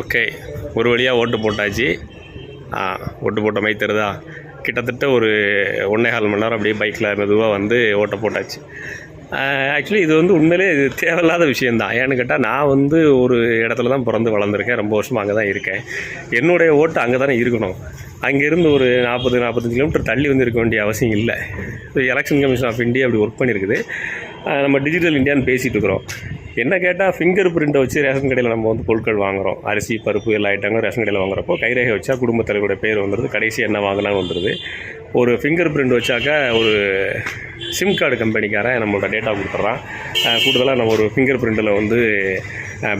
Okay ஒரு வழியாக ஓட்டு போட்டாச்சு. ஆ ஓட்டு போட்ட மாதிரி கிட்டத்தட்ட ஒரு ஒன்றே கால் மணி நேரம் அப்படியே பைக்கில் மெதுவாக வந்து ஓட்டை போட்டாச்சு. ஆக்சுவலி இது வந்து உண்மையிலே இது தேவையில்லாத விஷயந்தான் ஏன்னு கேட்டால் நான் வந்து ஒரு இடத்துல தான் பிறந்து வளர்ந்துருக்கேன். ரொம்ப வருஷமாக அங்கே தான் இருக்கேன். என்னுடைய ஓட்டு அங்கே தானே இருக்கணும். அங்கேருந்து ஒரு நாற்பது நாற்பத்தஞ்சு கிலோமீட்டர் தள்ளி வந்து இருக்க வேண்டிய அவசியம் இல்லை. எலெக்ஷன் கமிஷன் ஆஃப் இந்தியா அப்படி ஒர்க் பண்ணியிருக்குது நம்ம டிஜிட்டல் இந்தியான்னு பேசிகிட்டு இருக்கிறோம். என்ன கேட்டால் ஃபிங்கர் பிரிண்ட்டை வச்சு ரேஷன் கடையில் நம்ம வந்து பொருட்கள் வாங்குகிறோம் அரிசி பருப்பு எல்லா ஐட்டங்களும் ரேஷன் கடையில் வாங்குறப்போ கைரேகை வச்சா குடும்பத் தலைவருடைய பேர் வந்துடுது கடைசி என்ன வாங்கலாம்னு வந்துடுது ஒரு ஃபிங்கர் பிரிண்ட் வச்சாக்கா ஒரு சிம் கார்டு கம்பெனிக்காரன் நம்மளோட டேட்டா கொடுத்துட்றான். கூடுதலாக நம்ம ஒரு ஃபிங்கர் பிரிண்ட்டில் வந்து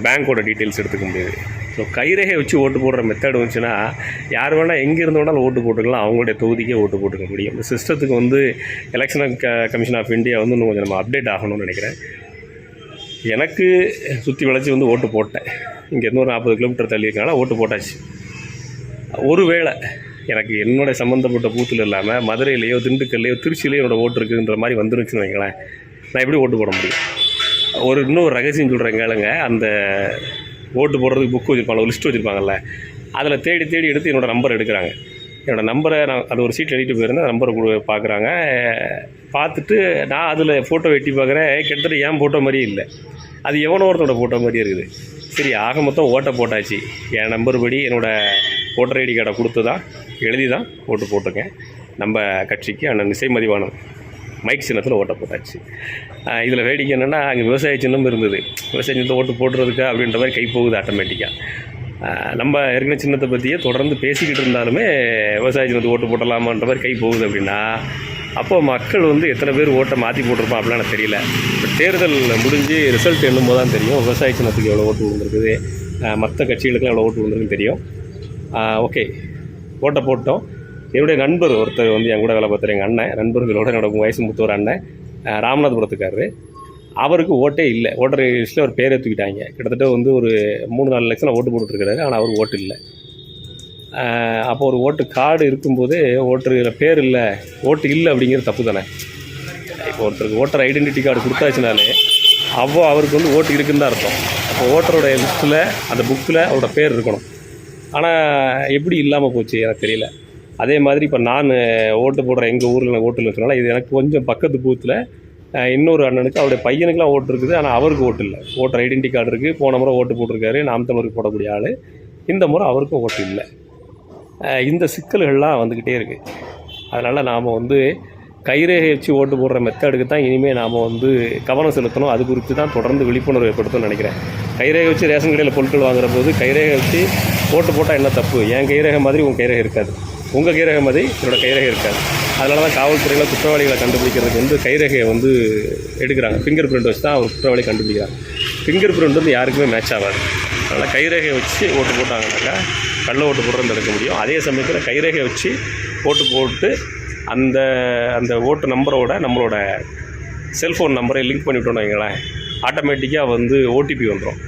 பேங்க்கோட டீட்டெயில்ஸ் எடுத்துக்க முடியுது. ஸோ கைரேகை வச்சு ஓட்டு போடுற மெத்தட் வந்துச்சுன்னா யார் வேணால் எங்கே இருந்து வேணாலும் ஓட்டு போட்டுக்கலாம். அவங்களுடைய தொகுதிக்கே ஓட்டு போட்டுக்க முடியும். இந்த சிஸ்டத்துக்கு வந்து எலெக்ஷன் க கமிஷன் ஆஃப் இந்தியா வந்து இன்னும் கொஞ்சம் நம்ம அப்டேட் ஆகணும்னு நினைக்கிறேன். எனக்கு சுற்றி வளைச்சி வந்து ஓட்டு போட்டேன். இங்கேருந்து ஒரு நாற்பது கிலோமீட்டர் தள்ளி இருக்கனால ஓட்டு போட்டாச்சு. ஒருவேளை எனக்கு என்னோட சம்மந்தப்பட்ட பூத்தில் இல்லாமல் மதுரையிலையோ திண்டுக்கல்லையோ திருச்சியிலையோ என்னோடய ஓட்டு இருக்குன்ற மாதிரி வந்துருச்சுன்னு வைங்களேன். நான் எப்படி ஓட்டு போட முடியும்? ஒரு இன்னும் ஒரு ரகசியம் சொல்கிறேன் கேளுங்க. அந்த ஓட்டு போடுறதுக்கு புக் வச்சுருப்பாங்க லிஸ்ட் வச்சுருப்பாங்கல்ல அதில் தேடி தேடி எடுத்து என்னோடய நம்பர் எடுக்கிறாங்க. என்னோடய நம்பரை நான் அது ஒரு சீட் எழுதிட்டு போயிருந்தேன் நம்பரை கொடு பார்க்குறாங்க பார்த்துட்டு நான் அதில் ஃபோட்டோ வெட்டி பார்க்குறேன் கிட்டத்தட்ட ஏன் ஃபோட்டோ மாதிரியே இல்லை. அது எவனோ ஒருத்தனோட ஃபோட்டோ மாதிரியே இருக்குது. சரி ஆக மொத்தம் ஓட்டை போட்டாச்சு. என் நம்பர் படி என்னோடய ஓட்டர் ஐடி கார்டை கொடுத்து தான் எழுதி தான் ஓட்டு போட்டிருக்கேன். நம்ம கட்சிக்கு அண்ணன் இசை மதிவானம் மைக் சின்னத்தில் ஓட்டை போட்டாச்சு. இதில் வேடிக்கை என்னென்னா அங்கே விவசாய சின்னம் இருந்தது. விவசாய சின்னத்தை ஓட்டு போடுறதுக்கு அப்படின்ற மாதிரி கை போகுது ஆட்டோமேட்டிக்காக நம்ம ஏற்கனவே சின்னத்தை பற்றியே தொடர்ந்து பேசிக்கிட்டு இருந்தாலுமே விவசாய சின்னத்தை ஓட்டு போட்டலாமான்ற மாதிரி கை போகுது அப்படின்னா அப்போ மக்கள் வந்து எத்தனை பேர் ஓட்டை மாற்றி போட்டிருப்பான் அப்படிலாம் எனக்கு தெரியல. இப்போ தேர்தல் முடிஞ்சு ரிசல்ட் எண்ணும் போது தான் தெரியும். விவசாய சின்னத்துக்கு எவ்வளோ ஓட்டு விழுந்திருக்குது. மற்ற கட்சிகளுக்கு எவ்வளோ ஓட்டு விழுந்திருக்குன்னு தெரியும். ஓகே ஓட்டை போட்டோம். என்னுடைய நண்பர் ஒருத்தர் வந்து என் கூட வேலை பார்த்தார் எங்கள் அண்ணன் நண்பர்களோட என்னோட வயசு மூத்த ஒரு அண்ணன் ராமநாதபுரத்துக்காரரு. அவருக்கு ஓட்டே இல்லை. ஓட்டர் லிஸ்ட்டில் ஒரு பேரை தூக்கிட்டாங்க. கிட்டத்தட்ட வந்து ஒரு மூணு நாலு லட்சம் ஓட்டு போட்டுருக்காரு ஆனால் அவர் ஓட்டு இல்லை. அப்போ ஒரு ஓட்டு கார்டு இருக்கும்போது ஓட்டர் பேர் இல்லை. ஓட்டு இல்லை அப்படிங்கிறது தப்பு தானே? இப்போ ஒருத்தருக்கு ஓட்டர் ஐடென்டிட்டி கார்டு கொடுத்தாச்சுனாலே அவ்வளோ அவருக்கு வந்து ஓட்டு இருக்குன்னு தான் அர்த்தம். அப்போ ஓட்டருடைய லிஸ்ட்டில் அந்த புக்கில் அவரோட பேர் இருக்கணும். ஆனால் எப்படி இல்லாமல் போச்சு எனக்கு தெரியல. அதே மாதிரி இப்போ நான் ஓட்டு போடுற எங்கள் ஊரில் நான் ஓட்டு இருக்கனால இது எனக்கு கொஞ்சம் பக்கத்து பூத்தில் இன்னொரு அண்ணனுக்கு அவருடைய பையனுக்குலாம் ஓட்டு இருக்குது ஆனால் அவருக்கு ஓட்டு இல்லை. ஓட்டர் ஐடென்டி கார்டு இருக்குது போன முறை ஓட்டு போட்டிருக்காரு நாம் தமிழருக்கு போடக்கூடிய ஆள். இந்த முறை அவருக்கும் ஓட்டு இல்லை. இந்த சிக்கல்கள்லாம் வந்துக்கிட்டே இருக்குது அதனால் நாம் வந்து கைரேகை வச்சு ஓட்டு போடுற மெத்தடுக்கு தான் இனிமேல் நாம் வந்து கவனம் செலுத்தணும். அது குறித்து தான் தொடர்ந்து விழிப்புணர்வு ஏற்படுத்தணும்னு நினைக்கிறேன். கைரேகை வச்சு ரேஷன் கடையில் பொருட்கள் வாங்குற போது கைரேகை வச்சு ஓட்டு போட்டால் என்ன தப்பு? என் கைரேகை மாதிரி உன் கைரேகை இருக்காது. உங்கள் கைரேகை மாதிரி என்னோடய கைரேகை இருக்காது அதனால தான் காவல்துறையில் குற்றவாளிகளை கண்டுபிடிக்கிறதுக்கு வந்து கைரேகையை வந்து எடுக்கிறாங்க. ஃபிங்கர் பிரிண்ட் வச்சு தான் குற்றவாளி கண்டுபிடிக்கிறாங்க. ஃபிங்கர் பிரிண்ட் வந்து யாருக்குமே மேட்ச் ஆகாது. அதனால் கைரேகையை வச்சு ஓட்டு போட்டாங்கன்னாக்கா கள்ள ஓட்டு போடுறது தடுக்க முடியும். அதே சமயத்தில் கைரேகையை வச்சு ஓட்டு போட்டு அந்த அந்த ஓட்டு நம்பரோட நம்மளோட செல்ஃபோன் நம்பரை லிங்க் பண்ணிவிட்டோம்னு வைங்களேன் ஆட்டோமேட்டிக்காக வந்து ஓடிபி வந்துடும்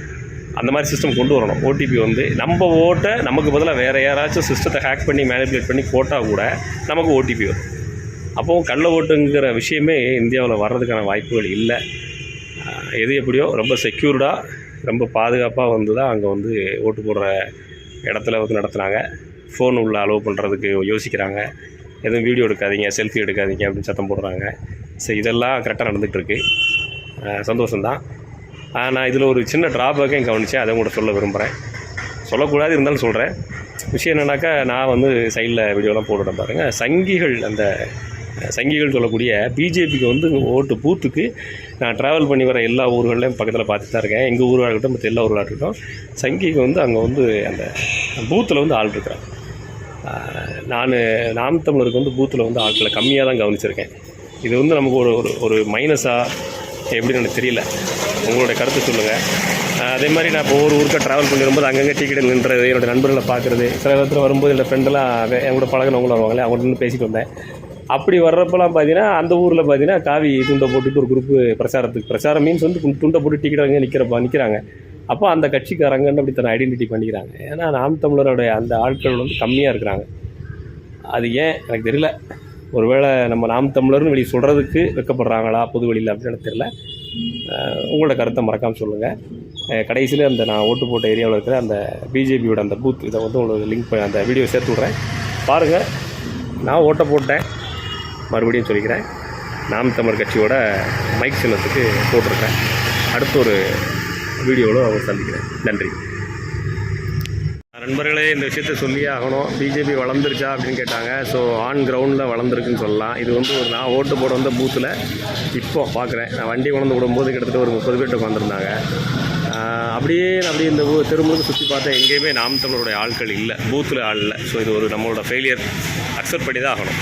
அந்த மாதிரி சிஸ்டம் கொண்டு வரணும். ஓடிபி வந்து நம்ம ஓட்டை நமக்கு பதிலாக வேறு யாராச்சும் சிஸ்டத்தை ஹேக் பண்ணி மேனிப்புலேட் பண்ணி போட்டால் கூட நமக்கு ஓடிபி வரும். அப்போது கள்ள ஓட்டுங்கிற விஷயமே இந்தியாவில் வர்றதுக்கான வாய்ப்புகள் இல்லை. எது எப்படியோ ரொம்ப செக்யூர்டாக ரொம்ப பாதுகாப்பாக வந்து தான் அங்கே வந்து ஓட்டு போடுற இடத்துல வந்து நடத்துனாங்க. ஃபோன் உள்ள அலோவ் பண்ணுறதுக்கு யோசிக்கிறாங்க. எதுவும் வீடியோ எடுக்காதீங்க செல்ஃபி எடுக்காதீங்க அப்படின்னு சத்தம் போடுறாங்க. ஸோ இதெல்லாம் கரெக்டாக நடந்துகிட்ருக்கு சந்தோஷம்தான். நான் இதில் ஒரு சின்ன ட்ராபேக்கையும் கவனித்தேன் அதை கூட சொல்ல விரும்புகிறேன் சொல்லக்கூடாது இருந்தாலும் சொல்கிறேன் விஷயம் என்னன்னாக்கா நான் வந்து சைடில் வீடியோலாம் போட்டுவிட்டேன் பாருங்கள் சங்கிகள் அந்த சங்கிகள் சொல்லக்கூடிய பிஜேபிக்கு வந்து ஓட்டு பூத்துக்கு நான் ட்ராவல் பண்ணி வர எல்லா ஊர்களையும் பக்கத்தில் பார்த்துட்டு தான் இருக்கேன். எங்கள் ஊராக இருக்கட்டும் மற்ற எல்லா ஊராக இருக்கட்டும் சங்கிக்கு வந்து அங்கே வந்து அந்த பூத்தில் வந்து ஆள் இருக்கிறாங்க. நான் நாம் தமிழருக்கு வந்து பூத்தில் வந்து ஆட்களை கம்மியாக தான் கவனிச்சிருக்கேன். இது வந்து நமக்கு ஒரு ஒரு ஒரு மைனஸாக எப்படின்னு எனக்கு தெரியல. உங்களுடைய கருத்து சொல்லுங்கள் அதே மாதிரி நான் இப்போ ஒரு ஊருக்காக ட்ராவல் பண்ணி வரும்போது அங்கங்கே டிக்கெட் நின்றது என்னோடய நண்பர்களை பார்க்குறது. சில இடத்துல வரும்போது என்னோட ஃப்ரெண்டெல்லாம் என் கூட பழகினவங்களும் வருவாங்களே அவங்க பேசிட்டு வந்தேன். அப்படி வர்றப்பெல்லாம் பார்த்தீங்கன்னா அந்த ஊரில் பார்த்தீங்கன்னா காவி துண்டை போட்டுட்டு ஒரு குரூப்பு பிரச்சாரத்துக்கு பிரச்சாரம் மீன்ஸ் வந்து துண்டை போட்டு டிக்கெட் வாங்கி நிற்கிறப்ப நிற்கிறாங்க அப்போ அந்த கட்சிக்காரங்கன்னு அப்படி தன்னை ஐடென்டிட்டி பண்ணிக்கிறாங்க. ஏன்னா நாம் தமிழருடைய அந்த ஆட்கள் வந்து கம்மியாக இருக்கிறாங்க. அது ஏன்? எனக்கு தெரியல. ஒருவேளை நம்ம நாம் தமிழர்னு வெளியே சொல்கிறதுக்கு வெக்கப்படுறாங்களா பொது வெளியில் அப்படின்னு தெரில தெரியல. உங்களோட கருத்தை மறக்காமல் சொல்லுங்கள் கடைசியில் அந்த நான் ஓட்டு போட்ட ஏரியாவில் இருக்கிற அந்த பிஜேபியோட அந்த பூத் இதை வந்து உங்களுக்கு லிங்க் பண்ணி அந்த வீடியோ சேர்த்து விட்றேன். பாருங்கள் நான் ஓட்டை போட்டேன். மறுபடியும் சொல்லிக்கிறேன். நாம் தமிழர் கட்சியோட மைக் சின்னத்துக்கு போட்டிருக்கேன். அடுத்த ஒரு வீடியோவில் அவங்க சந்திக்கிறேன். நன்றி. நண்பர்களே இந்த விஷயத்த சொல்லியே ஆகணும். பிஜேபி வளர்ந்துருச்சா அப்படின்னு கேட்டாங்க. ஸோ ஆன் கிரவுண்டில் வளர்ந்துருக்குன்னு சொல்லலாம். இது வந்து ஒரு நான் ஓட்டு போட வந்த பூத்தில் இப்போ பார்க்குறேன் நான் வண்டி கொண்டு விடும்போது கிட்டத்தட்ட ஒரு முப்பது பேர்ட்ட உட்காந்துருந்தாங்க அப்படியே அப்படியே இந்த ஊ- சுற்றி பார்த்தா எங்கேயுமே நாம் தமிழருடைய ஆட்கள் இல்லை. பூத்தில் ஆள் இல்லை. ஸோ இது ஒரு நம்மளோட ஃபெயிலியர் அக்செப்ட் பண்ணி தான் ஆகணும்.